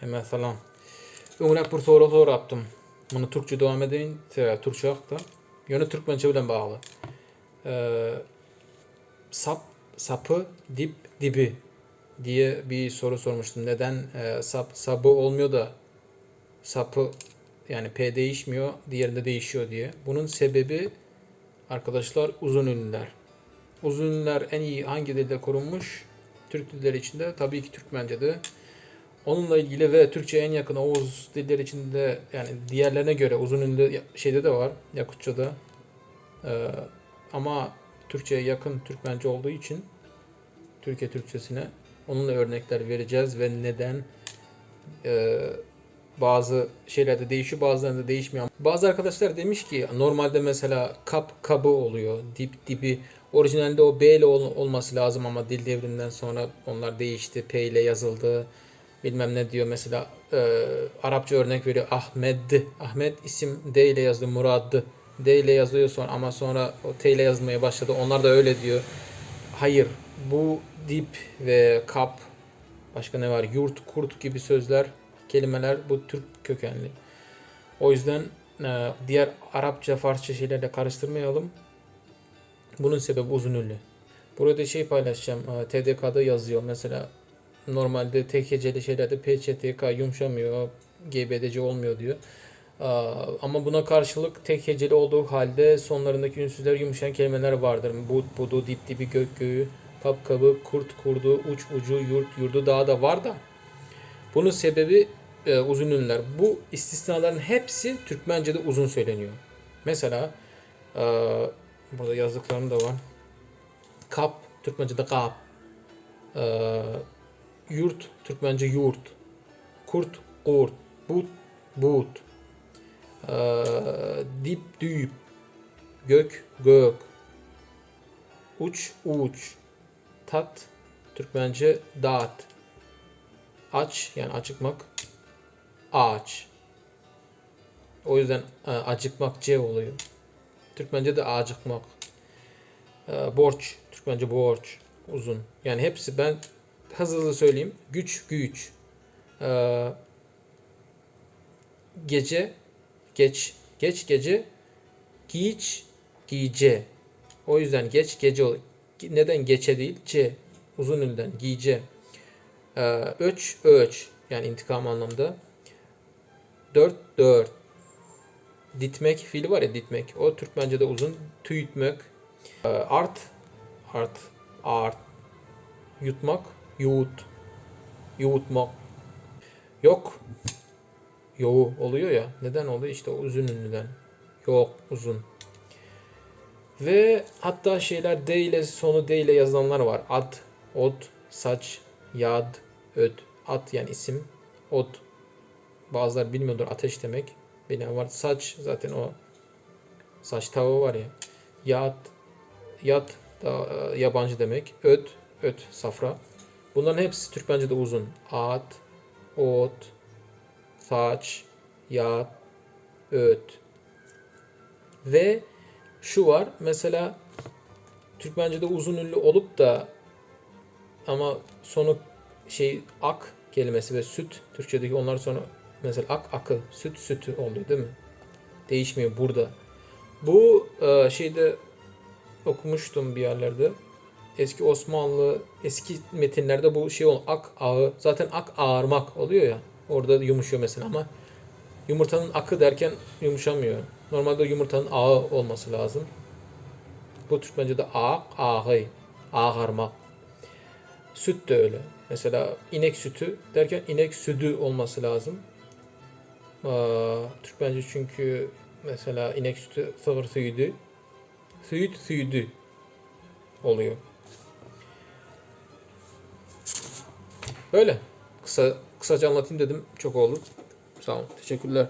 Hemen salam. Öňrek bir soru sorapdym. Muny türkçe dowam edeýin, sebäbi türkçe ýokda. Ýöne türkmençe bilen bagly. Eee sap, sapı, dip, dibi diye bir soru sormuştum. Neden e, sap, sabı olmuyor da sapı yani P değişmiyor, diğerinde değişiyor diye. Bunun sebebi arkadaşlar uzun ünlüler. Uzun ünlüler en iyi hangi dilde korunmuş? Türk dilleri içinde tabii ki Türkmence'de. Onunla ilgili ve Türkçe en yakın Oğuz dilleri içinde yani diğerlerine göre uzun ünlü şeyde de var Yakutça'da. Ee, ama Türkçe'ye yakın Türkmence olduğu için Türkiye Türkçesine onunla örnekler vereceğiz ve neden e, bazı şeylerde değişiyor bazılarında değişmiyor. Bazı arkadaşlar demiş ki normalde mesela kap kabı oluyor dip dibi orijinalde o B ile ol- olması lazım ama dil devriminden sonra onlar değişti P ile yazıldı bilmem ne diyor mesela e, Arapça örnek veriyor Ahmed Ahmet isim D ile yazdı Murad D ile yazılıyor sonra ama sonra o T ile yazılmaya başladı. Onlar da öyle diyor. Hayır bu dip ve kap başka ne var? Yurt kurt gibi sözler kelimeler bu Türk kökenli. O yüzden e, diğer Arapça Farsça şeylerle karıştırmayalım. Bunun sebebi uzun ünlü. Burada şey paylaşacağım e, TDK'da yazıyor. Mesela normalde tek heceli şeylerde PÇTK yumuşamıyor, GBDC olmuyor diyor. Ama buna karşılık tek heceli olduğu halde sonlarındaki ünsüzler yumuşayan kelimeler vardır. Bud, budu, dip dibi, gök göğü, kap kabı, kurt kurdu, uç ucu, yurt yurdu daha da var da. Bunun sebebi e, uzun ünlüler. Bu istisnaların hepsi Türkmence'de uzun söyleniyor. Mesela e, burada yazdıklarım da var. Kap, Türkmence'de kap. E, yurt Türkmence yurt. Kurt kurt. But but. Ee, dip düyüp. Gök gök. Uç uç. Tat Türkmence dağıt. Aç yani acıkmak. Ağaç. O yüzden acıkmak C oluyor. Türkmence de acıkmak. Borç. Türkmence borç. Uzun. Yani hepsi ben hızlı hızlı söyleyeyim. Güç, güç. Ee, gece, geç, geç gece, giç, giyice. O yüzden geç gece ol. Neden geçe değil? C. Uzun ünlüden giyice. Ee, öç, öç. Yani intikam anlamda. Dört, dört. Ditmek fiili var ya ditmek. O Türkmence'de uzun. Tüyütmek. Ee, art, art, art. Yutmak, yoğurt, yoğurtmak. Yok. Yoğu oluyor ya. Neden oluyor? İşte o uzun ünlüden. Yok, uzun. Ve hatta şeyler D ile sonu D ile yazılanlar var. Ad, ot, saç, yad, öd. At yani isim. Ot. Bazıları bilmiyordur ateş demek. Bilen var. Saç zaten o saç tava var ya. Yat, yat da e, yabancı demek. Öt, öt, safra. Bunların hepsi Türkmence'de uzun. At, ot, saç, yat, öt. Ve şu var. Mesela Türkmence'de uzun ünlü olup da ama sonu şey ak kelimesi ve süt Türkçedeki onlar sonra mesela ak akı süt sütü oluyor değil mi? Değişmiyor burada. Bu e, şeyde okumuştum bir yerlerde eski Osmanlı eski metinlerde bu şey ol ak ağı zaten ak ağarmak oluyor ya orada yumuşuyor mesela ama yumurtanın akı derken yumuşamıyor. Normalde yumurtanın ağı olması lazım. Bu Türkmence'de ağ, ağı, ağarmak. Süt de öyle. Mesela inek sütü derken inek südü olması lazım. Aa, Türkmence çünkü mesela inek sütü sığır süydü. Süt süydü oluyor. Böyle. Kısa kısaca anlatayım dedim. Çok oldu. Sağ olun. Teşekkürler.